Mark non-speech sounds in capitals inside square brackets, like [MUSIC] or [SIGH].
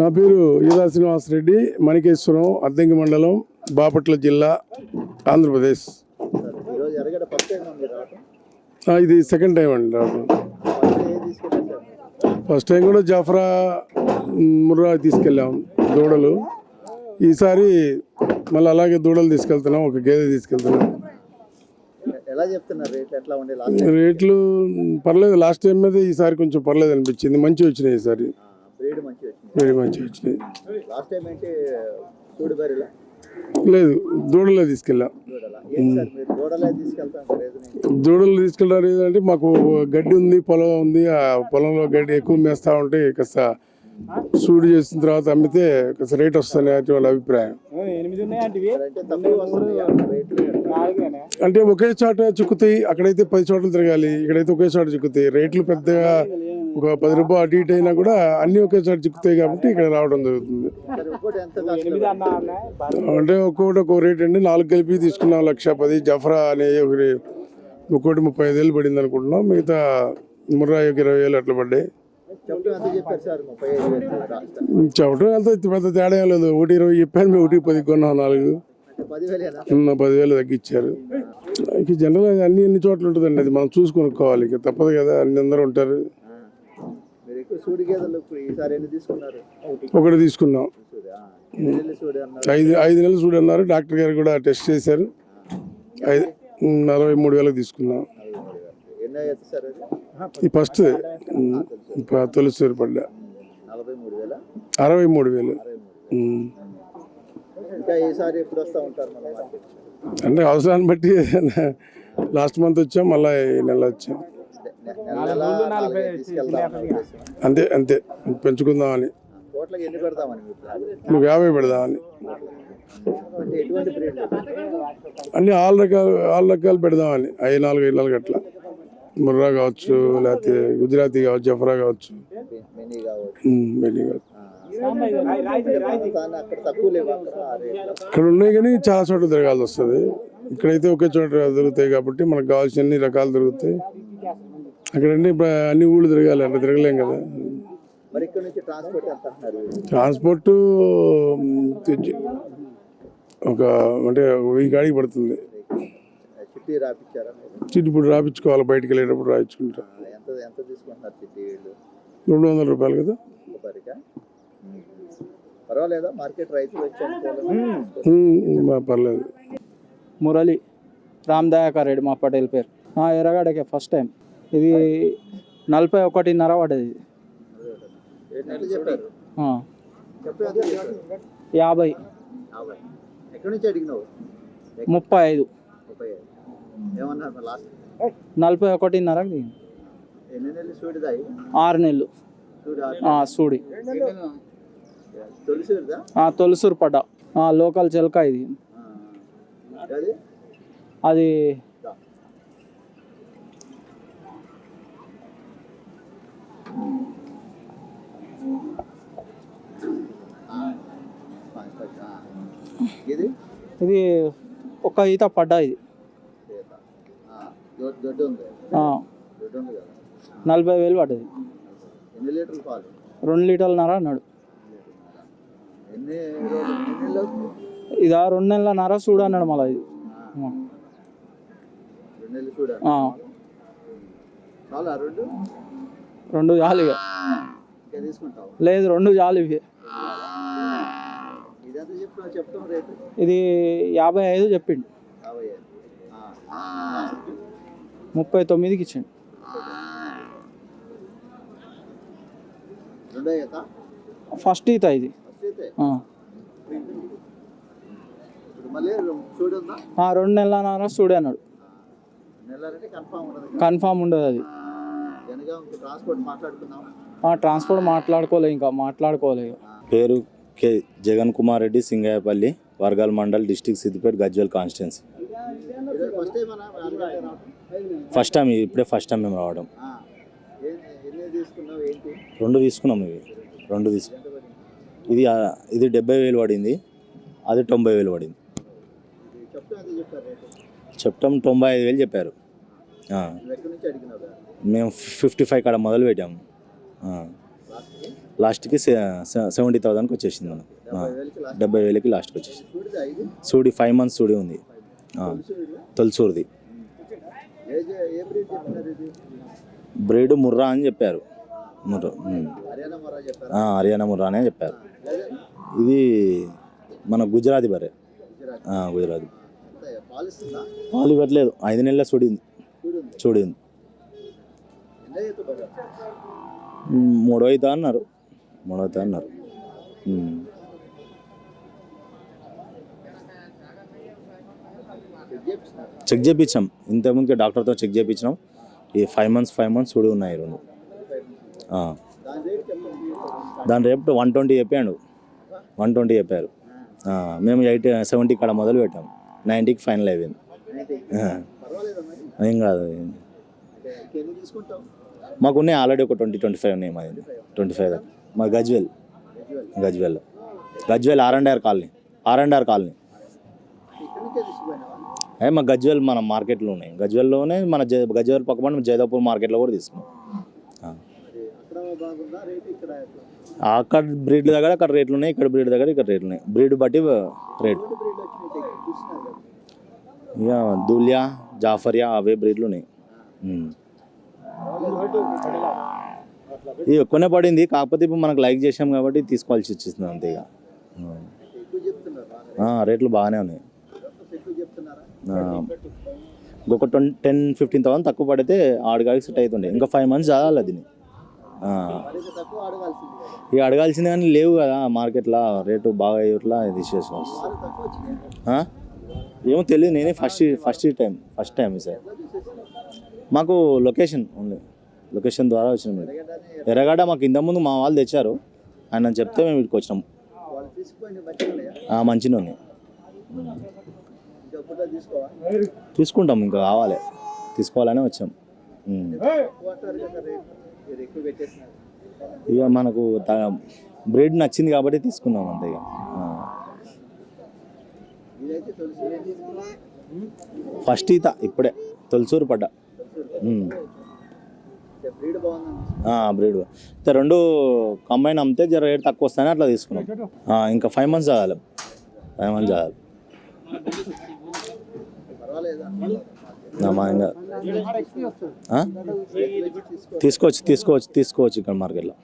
నా పేరు ఈదా శ్రీనివాసరెడ్డి మణికేశ్వరం అద్దంకి మండలం బాపట్ల జిల్లా ఆంధ్రప్రదేశ్. ఇది సెకండ్ టైం అండి రావడం ఫస్ట్ టైం కూడా జాఫరా ముర్రా తీసుకెళ్ళాం దూడలు. ఈసారి మళ్ళీ అలాగే దూడలు తీసుకెళ్తున్నాం ఒక గేదె తీసుకెళ్తున్నాం. రేట్లు పర్లేదు లాస్ట్ టైం మీద ఈసారి కొంచెం పర్లేదు అనిపించింది. మంచి వచ్చినాయి ఈసారి. వెరీ మంచి వచ్చినాయి లేదు దూడలే తీసుకెళ్ళాం. దూడలు? తీసుకెళ్ళారు ఏంటంటే మాకు గడ్డి ఉంది పొలం ఉంది. ఆ పొలంలో గడ్డి ఎక్కువ మేస్తా ఉంటే కాస్త సూడు చేసిన తర్వాత అమ్మితే కాస్త రేట్ వస్తుంది అని వాళ్ళ అభిప్రాయం. అంటే ఒకే చోట చిక్కుతాయి అక్కడైతే పది చోట్ల తిరగాలి ఇక్కడైతే ఒకే చోట చిక్కుతాయి. రేట్లు పెద్దగా ఒక పది రూపాయలు అటు ఇటు అయినా కూడా అన్ని ఒకేసారి చిక్కుతాయి కాబట్టి ఇక్కడ రావడం జరుగుతుంది. అంటే ఒక్కొక్కటి ఒక్కో రేట్ అండి. నాలుగు కలిపి తీసుకున్నాం లక్ష పది. జఫరా అనే ఒకటి ఒక్కోటి ముప్పై ఐదు వేలు పడింది అనుకుంటున్నాం. మిగతా ముర్రా ఒక ఇరవై వేలు అట్లా పడ్డాయి. చెప్పడం ఎంత పెద్ద తేడా ఏం లేదు. ఒకటి ఇరవై చెప్పాను మేము ఒకటి పది కొన్నాం నాలుగు. పదివేలు తగ్గించారు. ఇక జనరల్ అన్ని అన్ని చోట్ల ఉంటుందండి. అది మనం చూసుకొనుకోవాలి ఇక తప్పదు కదా. అన్ని అందరూ ఉంటారు. సూడి గేదెలు ఇప్పుడు ఈసారి ఎన్ని తీసుకున్నారు? ఒకటి తీసుకున్నాం. ఆ. ఎన్ని నెలలు సూడి అన్నారు? ఐదు ఐదు నెలలు చూడన్నారు డాక్టర్ గారు కూడా టెస్ట్ చేశారు. ఐదు నలభై మూడు వేలకు తీసుకున్నాం. ఈ ఫస్ట్ తొలిసారి పడ్డా. అరవై మూడు వేలు. అంటే అవసరాన్ని బట్టి [LAUGHS] లాస్ట్ మంత్ వచ్చాం మళ్ళీ ఈ నెల వచ్చాం. అంతే అంతే. పెంచుకుందామని. నువ్వు యాభై పెడదామని. అన్ని ఆల్ రకాలు ఆల్ రకాలు పెడదామని. ఐదు నాలుగు ఐదు నాలుగు అట్లా. ముర్రా కావచ్చు లేకపోతే గుజరాతీ కావచ్చు జఫరా కావచ్చు. మినీ కావచ్చు. ఇక్కడ ఉన్నాయి కానీ చాలా చోట్ల తిరగాల్సి వస్తుంది. ఇక్కడైతే ఒకే చోట దొరుకుతాయి కాబట్టి మనకు కావాల్సిన అన్ని రకాలు దొరుకుతాయి. అక్కడంటే ఇప్పుడు అన్ని ఊళ్ళు తిరగాలి అట్లా తిరగలేం కదా. మరి ఇక్కడ నుంచి ట్రాన్స్పోర్ట్ ఒక అంటే వెయ్యి గాడికి పడుతుంది. చిట్టి ఇప్పుడు రాపించుకోవాలి బయటికి వెళ్ళేటప్పుడు రాయించుకుంటా రెండు వందల రూపాయలు కదా. పర్వాలేదా? మార్కెట్ రైతులు పర్లేదు. మురళి రామ్ దయాకర్ రెడ్డి మా పటేల్ పేరు. ఆ, ఎర్రగడ్డకే ఫస్ట్ టైం ఇది నలభై ఒకటిన్నర పడ్డది? యాభై. ముప్పై ఐదు. నలభై ఒకటిన్నర ఆరు నెలలు. సూడి తొలసూరు పడ్డ. లోకల్ చిలక ఇది. అది ఇది? ఒక ఈత పడ్డా ఇది. నలభై వేలు పడ్డది. రెండు లీటర్లన్నర అన్నాడు? ఇదా రెండు నెలలన్నర చూడు అన్నాడు మళ్ళీ ఇది. చాలా రెండు? రెండు చాలు ఇక. లేదు రెండు చాలు ఇవి ఇది యాభై ఐదు చెప్పిండు. ముప్పై తొమ్మిదికి ఇచ్చిండు. ఫస్ట్ ఈత ఇది. రెండు నెలలన్నర చూడు అన్నాడు. కన్ఫామ్ ఉండదు అది. ఇంకో ట్రాన్స్పోర్ట్ మాట్లాడుకుందాం ఆ, ట్రాన్స్పోర్ట్ మాట్లాడుకోలే ఇంకా మాట్లాడుకోలే ఇక. పేరు K Jagan Kumar Reddy Singayapalli Wargal mandal district Siddipet Gajwel constituency. First time ఇప్పుడే ఫస్ట్ టైం మేము రావడం. రెండు తీసుకున్నాం ఇవి. రెండు తీసుకు ఇది ఆ, ఇది డెబ్బై వేలు పడింది. అది తొంభై వేలు పడింది. చెప్తాం తొంభై ఐదు వేలు చెప్పారు. మేము ఫిఫ్టీ ఫైవ్ కాడ మొదలు పెట్టాము. లాస్ట్కి? సెవెంటీ థౌసండ్కి వచ్చేసింది మనం డెబ్బై వేలకి లాస్ట్కి? వచ్చేసింది. సూడిదా సూడి ఫైవ్ మంత్స్ సూడి ఉంది. సూడిదా? తొలసూరిది. బ్రీడ్ ముర్రా అని చెప్పారు. ముర్రా. హర్యానా ముర్రా అనే చెప్పారు. ఇది మన గుజరాతీ బరే గుజరాత్. పాలు ఇవ్వట్లేదు. ఐదు నెలల సుడి ఉంది సూడి ఉంది చూడి ఉంది ఎన్న చెప్తున్నారు ఉమ్, మూడో అవుతా అన్నారు. మూడో అవుతా అన్నారు. చెక్ చేయించాం ఇంతకుముందుకే డాక్టర్తో చెక్ చేయించినాం ఈ ఫైవ్ మంత్స్ ఫైవ్ మంత్స్ చూడు ఉన్నాయి రెండు. దాని రేపు వన్ ట్వంటీ చెప్పాడు. వన్ ట్వంటీ చెప్పారు. మేము ఎయిట్ సెవెంటీ కాడ మొదలు పెట్టాం నైంటీకి? ఫైనల్ అయిపోయింది ఏం కాదు. మాకు ఉన్నాయి ఆల్రెడీ ఒక ట్వంటీ ట్వంటీ ఫైవ్ ఉన్నాయి మాది. ట్వంటీ ఫైవ్ దాకా. మా Gajwel. Gajwel. Gajwel R and R colony. R and R colony. అదే మా గజ్వెల్ మన మార్కెట్లో ఉన్నాయి. గజ్వెల్లోనే మన జ గజ్వెల్ పక్కన జైదాపూర్ మార్కెట్లో కూడా తీసుకున్నాం. అక్కడ అక్కడ బ్రీడ్ దగ్గర అక్కడ రేట్లు ఉన్నాయి ఇక్కడ బ్రీడ్ దగ్గర ఇక్కడ రేట్లు ఉన్నాయి. బ్రీడ్ బట్టి రేట్. ఇక దూలియా జాఫర్యా అవే బ్రీడ్లు ఉన్నాయి. ఇది ఎక్కువనే పడింది కాకపోతే ఇప్పుడు మనకు లైక్ చేసాం కాబట్టి తీసుకోవాల్సి వచ్చింది అంతే ఇక. రేట్లు బాగానే ఉన్నాయి. ఇంకొక ట్వంటీ టెన్ ఫిఫ్టీన్ థౌసండ్ తక్కువ పడితే ఆడగాడికి సెట్ అవుతుండే. ఇంకా ఫైవ్ మంత్స్ చదవాలి దీన్ని. తక్కువ ఇక అడగాల్సింది కానీ లేవు కదా మార్కెట్లో రేటు బాగా ఇట్లా ఇది చేసుకోవచ్చు ఏమో తెలియదు నేనే first first time first time sir. మాకు లొకేషన్ ఓన్లీ లొకేషన్ ద్వారా వచ్చిన మీరు ఎర్రగడ్డ మాకు ఇంతకుముందు మా వాళ్ళు తెచ్చారు. ఆయన చెప్తే మేము వీటికి వచ్చినాం. మంచిగా ఉంది. చూసుకుంటాం ఇంకా తీసుకుంటాం ఇంకా కావాలి. తీసుకోవాలనే వచ్చాం. ఇక మనకు బ్రెడ్ నచ్చింది కాబట్టి తీసుకున్నాం అంతే ఇక ఆ. ఇదైతే తొలిసి ఏం తీసుకున్నా ఫస్ట్ ఈత ఇప్పుడే తొలిసూరు పడ్డా. బ్రీడ్ అయితే రెండు కంబైన్ అమ్మితే జర రేట్ తక్కువ వస్తాయని అట్లా తీసుకున్నాం. ఇంకా ఫైవ్ మంత్స్ చదవాలి ఫైవ్ మంత్స్ చదవాలి తీసుకోవచ్చు తీసుకోవచ్చు తీసుకోవచ్చు ఇక్కడ మార్కెట్లో.